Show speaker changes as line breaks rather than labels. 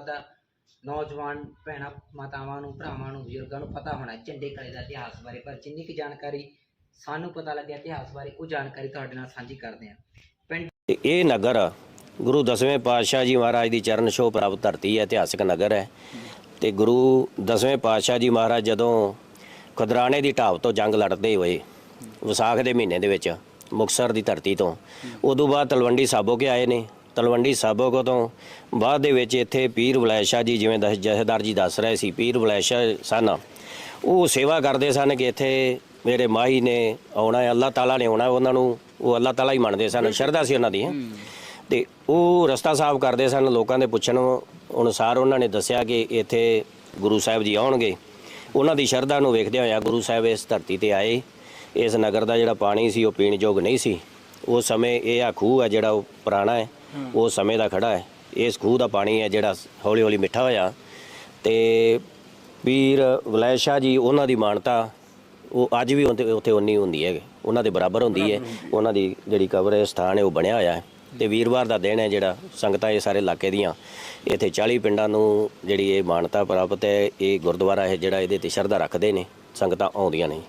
ਦਾ ਨੌਜਵਾਨ ਭੈਣਾਂ, ਮਾਤਾਵਾਂ ਨੂੰ, ਭਰਾਵਾਂ ਨੂੰ, ਬਜ਼ੁਰਗਾਂ ਨੂੰ ਪਤਾ ਹੋਣਾ ਝੰਡੇ ਕਲੇ ਦਾ ਇਤਿਹਾਸ ਬਾਰੇ, ਪਰ ਜਿੰਨੀ ਕੁ ਜਾਣਕਾਰੀ ਸਾਨੂੰ ਪਤਾ ਲੱਗਿਆ ਇਤਿਹਾਸ ਬਾਰੇ, ਉਹ ਜਾਣਕਾਰੀ ਤੁਹਾਡੇ ਨਾਲ ਸਾਂਝੀ ਕਰਦੇ ਹਾਂ। ਪਿੰਡ
ਇਹ ਨਗਰ ਗੁਰੂ ਦਸਵੇਂ ਪਾਤਸ਼ਾਹ ਜੀ ਮਹਾਰਾਜ ਦੀ ਚਰਨ ਛੋਹ ਪ੍ਰਾਪਤ ਧਰਤੀ ਹੈ, ਇਤਿਹਾਸਕ ਨਗਰ ਹੈ ਤੇ ਗੁਰੂ ਦਸਵੇਂ ਪਾਤਸ਼ਾਹ ਜੀ ਮਹਾਰਾਜ ਜਦੋਂ ਖਦਰਾਣੇ ਦੀ ਢਾਬ ਤੋਂ ਜੰਗ ਲੜਦੇ ਹੋਏ ਵਿਸਾਖ ਦੇ ਮਹੀਨੇ ਦੇ ਵਿੱਚ ਮੁਕਸਰ ਦੀ ਧਰਤੀ ਤੋਂ, ਉਦੋਂ ਬਾਅਦ ਤਲਵੰਡੀ ਸਾਬੋ ਕੇ ਆਏ ਨੇ ਤਲਵੰਡੀ ਸਾਬੋ ਕੋ ਤੋਂ ਬਾਅਦ ਦੇ ਵਿੱਚ ਇੱਥੇ ਪੀਰ ਬਲੈਸ਼ਾ ਜੀ ਜਿਵੇਂ ਦਸ ਜਥੇਦਾਰ ਜੀ ਦੱਸ ਰਹੇ ਸੀ ਪੀਰ ਬਲੈਸ਼ਾ ਸਨ। ਉਹ ਸੇਵਾ ਕਰਦੇ ਸਨ ਕਿ ਇੱਥੇ ਮੇਰੇ ਮਾਹੀ ਨੇ ਆਉਣਾ ਹੈ ਅੱਲਾਹ ਤਾਲਾ ਨੇ ਆਉਣਾ ਉਹਨਾਂ ਨੂੰ ਉਹ ਅੱਲਾਹ ਤਾਲਾ ਹੀ ਮੰਨਦੇ ਸਨ ਸ਼ਰਧਾ ਸੀ ਉਹਨਾਂ ਦੀ। ਤੇ ਉਹ ਰਸਤਾ ਸਾਫ਼ ਕਰਦੇ ਸਨ ਲੋਕਾਂ ਦੇ ਪੁੱਛਣ ਅਨੁਸਾਰ ਉਹਨਾਂ ਨੇ ਦੱਸਿਆ ਕਿ ਇੱਥੇ ਗੁਰੂ ਸਾਹਿਬ ਜੀ ਆਉਣਗੇ। ਉਹਨਾਂ ਦੀ ਸ਼ਰਧਾ ਨੂੰ ਵੇਖਦੇ ਹੋਇਆ ਗੁਰੂ ਸਾਹਿਬ ਇਸ ਧਰਤੀ ਤੇ ਆਏ। ਇਸ ਨਗਰ ਦਾ ਜਿਹੜਾ ਪਾਣੀ ਸੀ ਉਹ ਪੀਣ ਯੋਗ ਨਹੀਂ ਸੀ। ਉਸ ਸਮੇਂ ਇਹ ਆ ਖੂਹ ਹੈ ਜਿਹੜਾ ਉਹ ਪੁਰਾਣਾ ਹੈ ਉਸ ਸਮੇਂ ਦਾ ਖੜਾ ਹੈ। ਇਸ ਖੂਹ ਦਾ ਪਾਣੀ ਹੈ ਜਿਹੜਾ ਹੌਲੀ ਹੌਲੀ ਮਿੱਠਾ ਹੋਇਆ। ਤੇ ਵੀਰ ਵਲੈ ਸ਼ਾਹ ਜੀ ਉਹਨਾਂ ਦੀ ਮਾਨਤਾ ਉਹ ਅੱਜ ਵੀ ਉੱਥੇ ਉੱਥੇ ਉਨੀ ਹੁੰਦੀ ਹੈ ਉਹਨਾਂ ਦੇ ਬਰਾਬਰ ਹੁੰਦੀ ਹੈ। ਉਹਨਾਂ ਦੀ ਜਿਹੜੀ ਕਬਰ ਹੈ ਸਥਾਨ ਹੈ ਉਹ ਬਣਿਆ ਹੋਇਆ ਹੈ। ਤੇ ਵੀਰਵਾਰ ਦਾ ਦਿਨ ਹੈ ਜਿਹੜਾ ਸੰਗਤਾਂ ਇਹ ਸਾਰੇ ਇਲਾਕੇ ਦੀਆਂ ਇੱਥੇ 40 ਪਿੰਡਾਂ ਨੂੰ ਜਿਹੜੀ ਇਹ ਮਾਨਤਾ ਪ੍ਰਾਪਤ ਹੈ ਇਹ ਗੁਰਦੁਆਰਾ ਹੈ ਜਿਹੜਾ ਇਹਦੇ ਤੇ ਸ਼ਰਧਾ ਰੱਖਦੇ ਨੇ। ਸੰਗਤਾਂ ਆਉਂਦੀਆਂ ਨੇ।